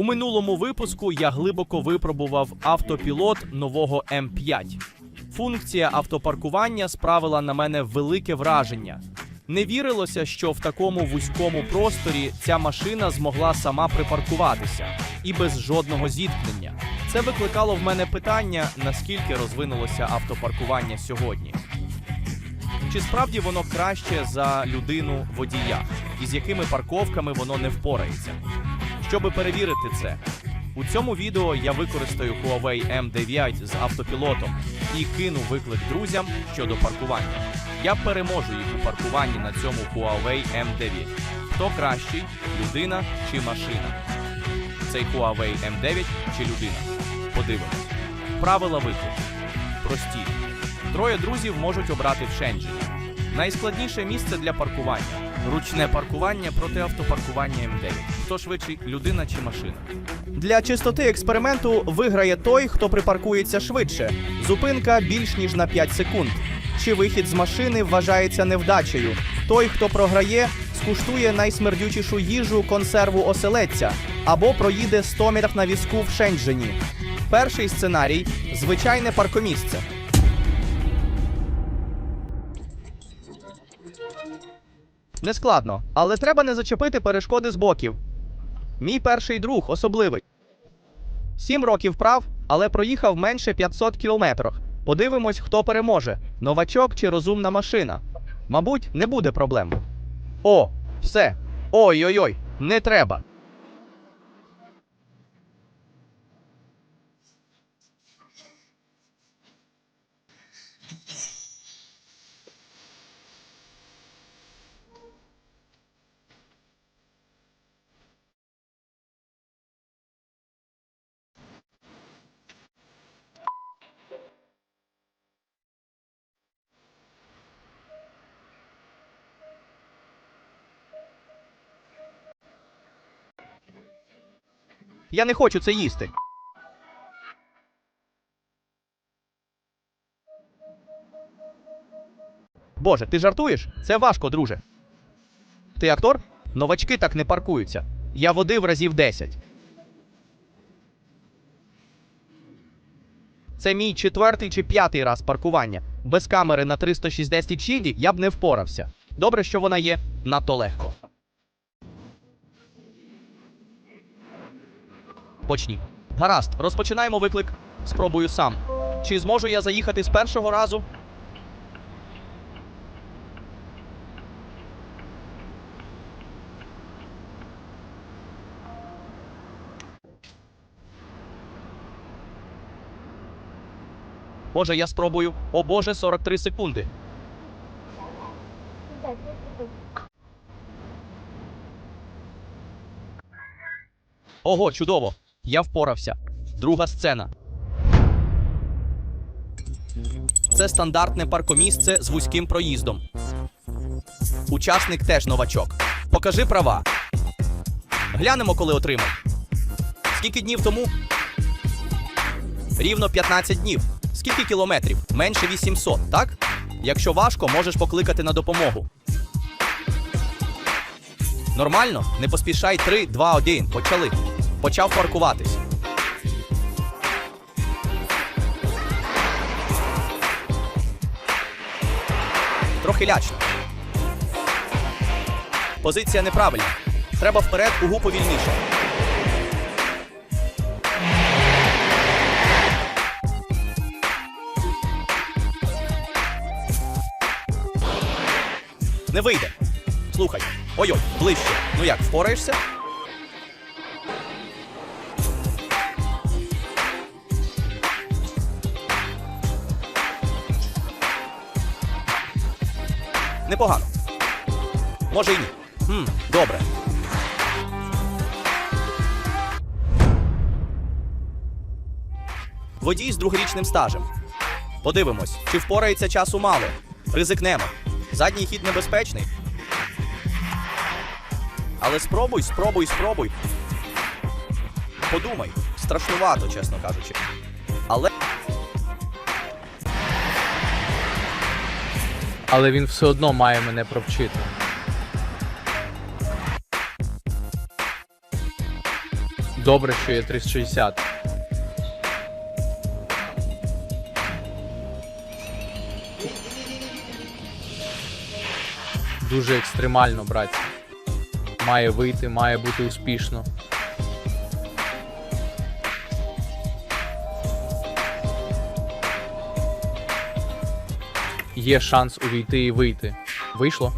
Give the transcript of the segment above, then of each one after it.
У минулому випуску я глибоко випробував автопілот нового М5. Функція автопаркування справила на мене велике враження. Не вірилося, що в такому вузькому просторі ця машина змогла сама припаркуватися і без жодного зіткнення. Це викликало в мене питання, наскільки розвинулося автопаркування сьогодні. Чи справді воно краще за людину водія, і з якими парковками воно не впорається? Щоб перевірити це, у цьому відео я використаю Huawei M9 з автопілотом і кину виклик друзям щодо паркування. Я переможу їх у паркуванні на цьому Huawei M9. Хто кращий людина чи машина? Цей Huawei M9 чи людина? Подивимось. Правила виклику. Прості. Троє друзів можуть обрати в Шенджені. Найскладніше місце для паркування. Ручне паркування проти автопаркування М9. Хто швидший, людина чи машина? Для чистоти експерименту виграє той, хто припаркується швидше. Зупинка більш ніж на 5 секунд. Чи вихід з машини вважається невдачею? Той, хто програє, скуштує найсмердючішу їжу консерву оселедця або проїде 100 метрів на візку в Шенджені. Перший сценарій звичайне паркомісце. Нескладно, але треба не зачепити перешкоди з боків. Мій перший друг особливий. Сім років прав, але проїхав менше 500 кілометрів. Подивимось, хто переможе: новачок чи розумна машина. Мабуть, не буде проблем. О, все. Ой-ой-ой, не треба. Я не хочу це їсти. Боже, ти жартуєш? Це важко, друже. Ти актор? Новачки так не паркуються. Я водив разів 10. Це мій четвертий чи п'ятий раз паркування. Без камери на 360 чилі я б не впорався. Добре, що вона є надто легко. Почні. Гаразд, розпочинаємо виклик. Спробую сам. Чи зможу я заїхати з першого разу? Боже, я спробую. О Боже, 43 секунди. Ого, чудово! Я впорався. Друга сцена. Це стандартне паркомісце з вузьким проїздом. Учасник теж новачок. Покажи права. Глянемо, коли отримав. Скільки днів тому? Рівно 15 днів. Скільки кілометрів? Менше 800, так? Якщо важко, можеш покликати на допомогу. Нормально? Не поспішай 3, 2, 1. Почали. Почав паркуватись. Трохи лячно. Позиція неправильна. Треба вперед угу повільніше. Не вийде. Слухай. Ой-ой, ближче. Ну як, впораєшся? Непогано. Може і ні. Хм, добре. Водій з другорічним стажем. Подивимось, чи впорається часу мало. Ризикнемо. Задній хід небезпечний. Але спробуй, спробуй, спробуй. Подумай, страшнувато, чесно кажучи. Але він все одно має мене провчити. Добре, що є 360. Дуже екстремально, братці. Має вийти, має бути успішно. Є шанс увійти і вийти. Вийшло?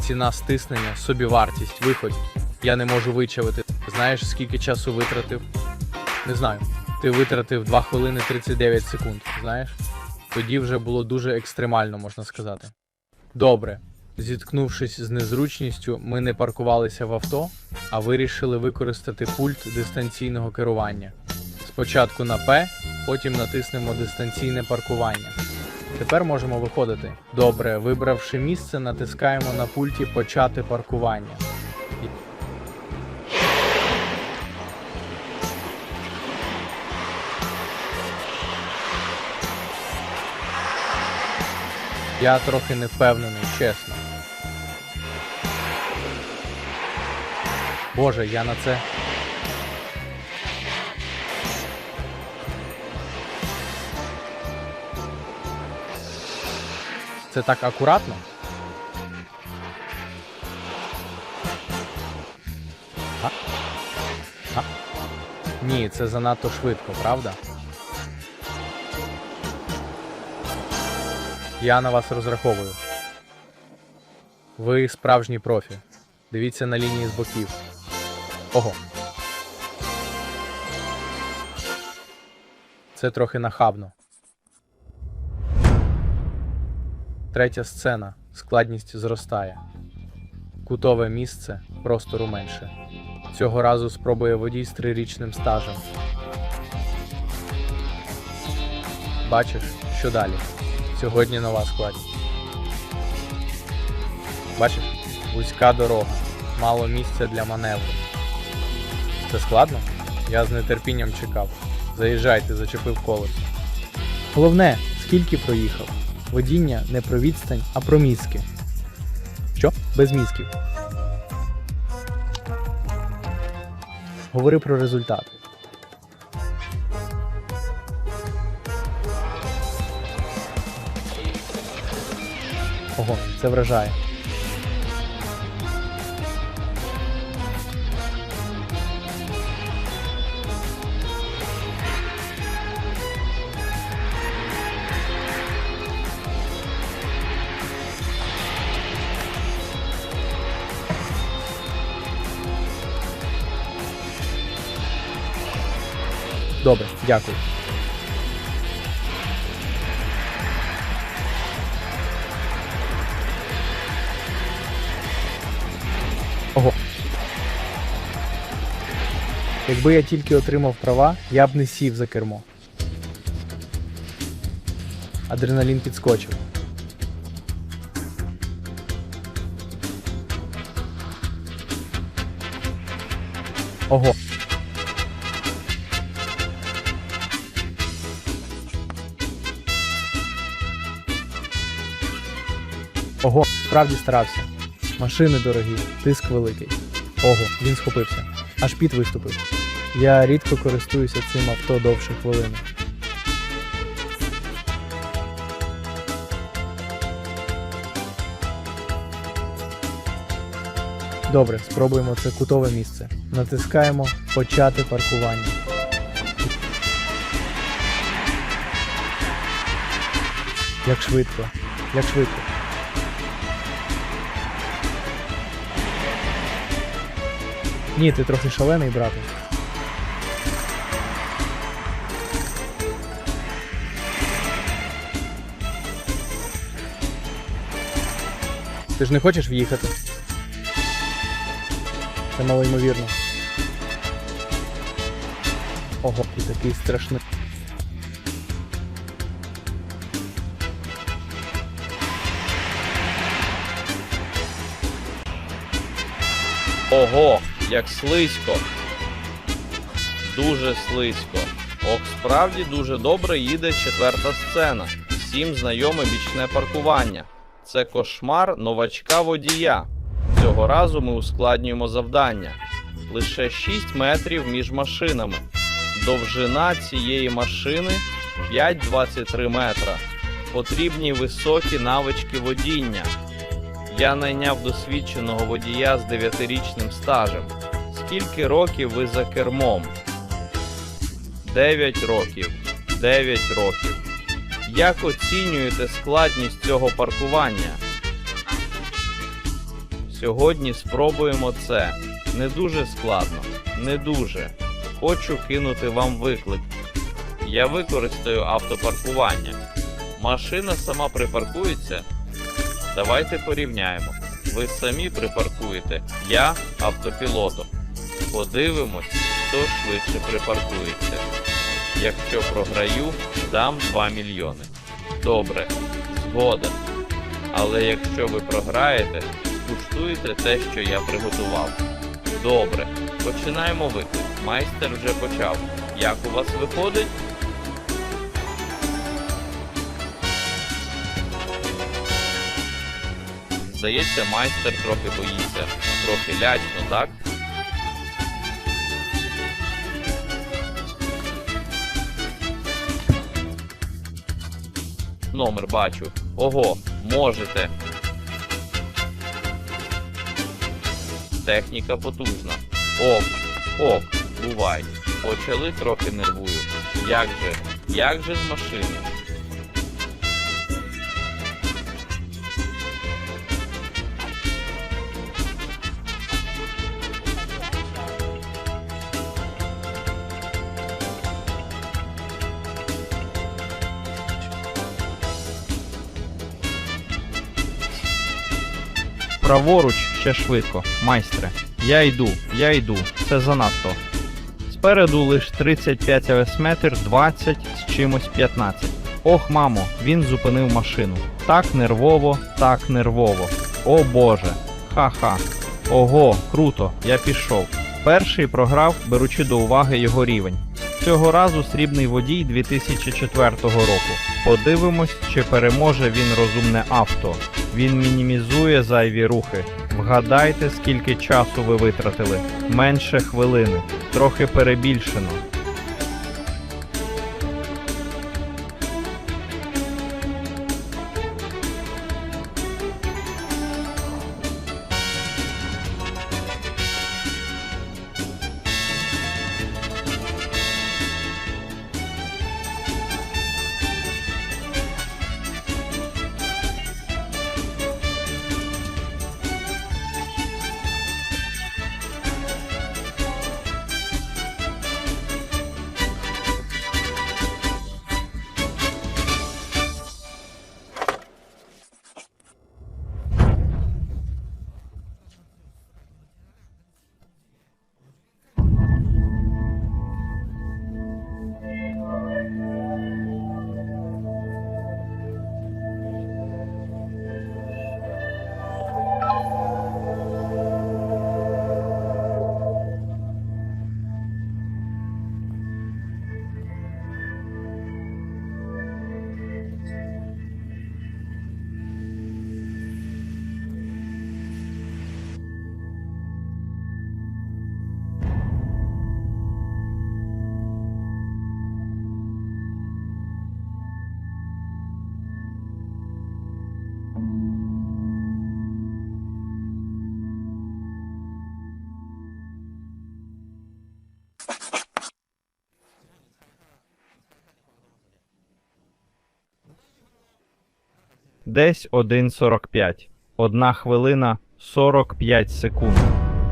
Ціна стиснення, собівартість, виходь. Я не можу вичавити. Знаєш, скільки часу витратив? Не знаю. Ти витратив 2 хвилини 39 секунд, знаєш? Тоді вже було дуже екстремально, можна сказати. Добре. Зіткнувшись з незручністю, ми не паркувалися в авто, а вирішили використати пульт дистанційного керування. Спочатку на П, потім натиснемо дистанційне паркування. Тепер можемо виходити. Добре, вибравши місце, натискаємо на пульті Почати паркування. Я трохи не впевнений, чесно. Боже, я на це. Це так акуратно? А? А? Ні, це занадто швидко, правда? Я на вас розраховую. Ви справжній профі. Дивіться на лінії з боків. Ого. Це трохи нахабно. Третя сцена. Складність зростає. Кутове місце простору менше. Цього разу спробує водій з трирічним стажем. Бачиш, що далі? Сьогодні нова складність. Бачиш, вузька дорога, мало місця для маневру. Це складно? Я з нетерпінням чекав. Заїжджайте, зачепив колесо. Головне, скільки проїхав. Водіння не про відстань, а про мізки. Що? Без мізків. Говори про результати. Ого, це вражає. Добре, дякую. Ого. Якби я тільки отримав права, я б не сів за кермо. Адреналін підскочив. Ого. Ого, справді старався. Машини дорогі, тиск великий. Ого, він схопився. Аж піт виступив. Я рідко користуюся цим авто довше хвилини. Добре, спробуємо це кутове місце. Натискаємо Почати паркування. Як швидко, як швидко. Ні, ти трохи шалений, брате. Ти ж не хочеш в'їхати? Це малоймовірно. Ого, ти такий страшний. Ого, як слизько. Дуже слизько. Ох, справді дуже добре їде четверта сцена. Всім знайоме бічне паркування. Це кошмар новачка водія. Цього разу ми ускладнюємо завдання. лише 6 метрів між машинами. Довжина цієї машини 5,23 метра. Потрібні високі навички водіння. Я найняв досвідченого водія з 9-річним стажем. Скільки років ви за кермом? 9 років. 9 років. Як оцінюєте складність цього паркування? Сьогодні спробуємо це. Не дуже складно. Не дуже. Хочу кинути вам виклик. Я використаю автопаркування. Машина сама припаркується. Давайте порівняємо. Ви самі припаркуєте. Я автопілотом. Подивимось, хто швидше припаркується. Якщо програю, дам 2 мільйони. Добре, згода. Але якщо ви програєте, куштуєте те, що я приготував. Добре, починаємо виклик. Майстер вже почав. Як у вас виходить? Здається, майстер трохи боїться, трохи лячно, так? Номер бачу. Ого, можете. Техніка потужна. Ок, ок, бувай. Почали трохи нервую. Як же, як же з машини? Праворуч ще швидко, майстре. Я йду, я йду, це занадто. Спереду лиш 35 авесметр, 20 з чимось 15. Ох, мамо, він зупинив машину. Так нервово, так нервово. О Боже. Ха-ха. Ого, круто, я пішов. Перший програв, беручи до уваги його рівень. Цього разу срібний водій 2004 року. Подивимось, чи переможе він розумне авто. Він мінімізує зайві рухи. Вгадайте, скільки часу ви витратили. Менше хвилини. Трохи перебільшено. Десь 1.45. Одна хвилина 45 секунд.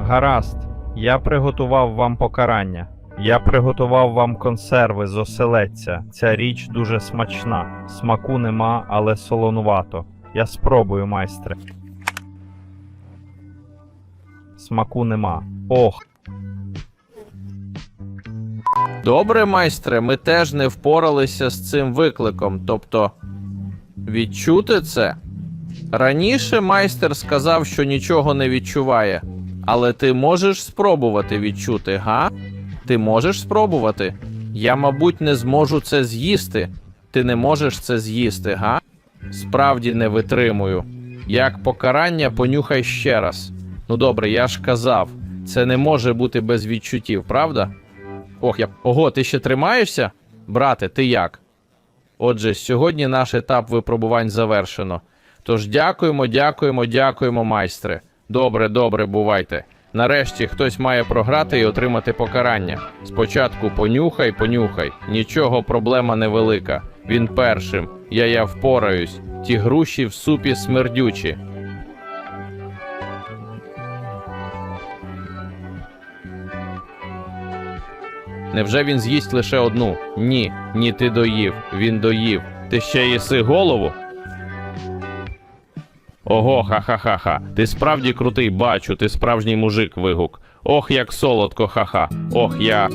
Гаразд, я приготував вам покарання. Я приготував вам консерви з оселедця. Ця річ дуже смачна. Смаку нема, але солонувато. Я спробую, майстре. Смаку нема. Ох, Добре, майстре, ми теж не впоралися з цим викликом. Тобто, відчути це? Раніше майстер сказав, що нічого не відчуває. Але ти можеш спробувати відчути, га? Ти можеш спробувати? Я, мабуть, не зможу це з'їсти. Ти не можеш це з'їсти, га? Справді не витримую. Як покарання, понюхай ще раз. Ну добре, я ж казав. Це не може бути без відчуттів, правда? Ох, я. Ого, ти ще тримаєшся? Брате, ти як? Отже, сьогодні наш етап випробувань завершено. Тож дякуємо, дякуємо, дякуємо, майстре. Добре, добре, бувайте. Нарешті хтось має програти і отримати покарання. Спочатку понюхай, понюхай. Нічого, проблема невелика. Він першим. Я я впораюсь. Ті груші в супі смердючі. Невже він з'їсть лише одну? Ні, ні, ти доїв. Він доїв. Ти ще їси голову? Ого, ха-ха-ха-ха. Ти справді крутий, бачу, ти справжній мужик вигук. Ох, як солодко, ха-ха. Ох, я.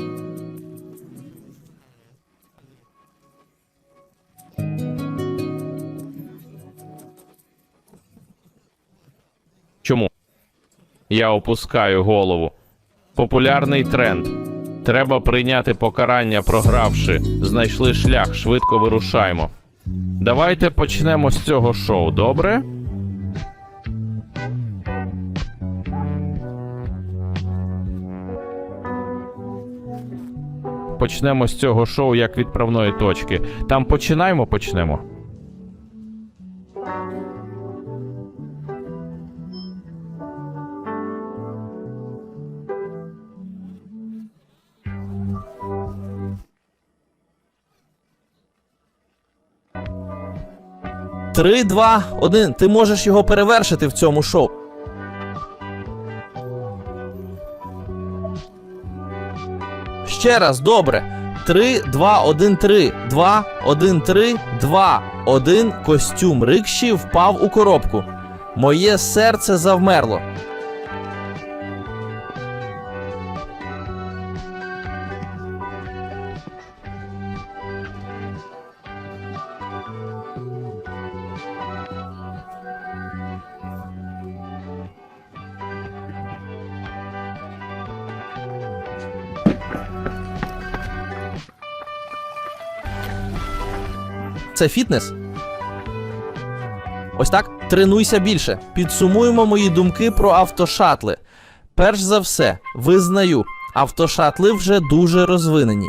Чому? Я опускаю голову. Популярний тренд. Треба прийняти покарання, програвши. Знайшли шлях, швидко вирушаємо. Давайте почнемо з цього шоу, добре? Почнемо з цього шоу як відправної точки. Там починаємо, почнемо. Три, два, один. Ти можеш його перевершити в цьому шоу. Ще раз, добре. Три, два, один, три. Два, один, три, два, один. Костюм рикші впав у коробку. Моє серце завмерло. Це фітнес. Ось так. Тренуйся більше. Підсумуємо мої думки про автошатли. Перш за все, визнаю, автошатли вже дуже розвинені.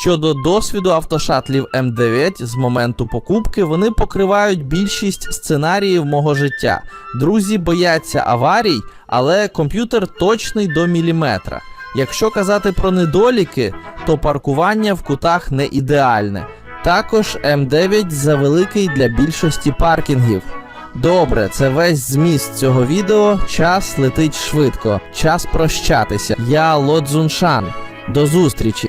Щодо досвіду автошатлів М9 з моменту покупки, вони покривають більшість сценаріїв мого життя. Друзі бояться аварій, але комп'ютер точний до міліметра. Якщо казати про недоліки, то паркування в кутах не ідеальне. Також М9 завеликий для більшості паркінгів. Добре, це весь зміст цього відео. Час летить швидко. Час прощатися. Я Лодзуншан. До зустрічі!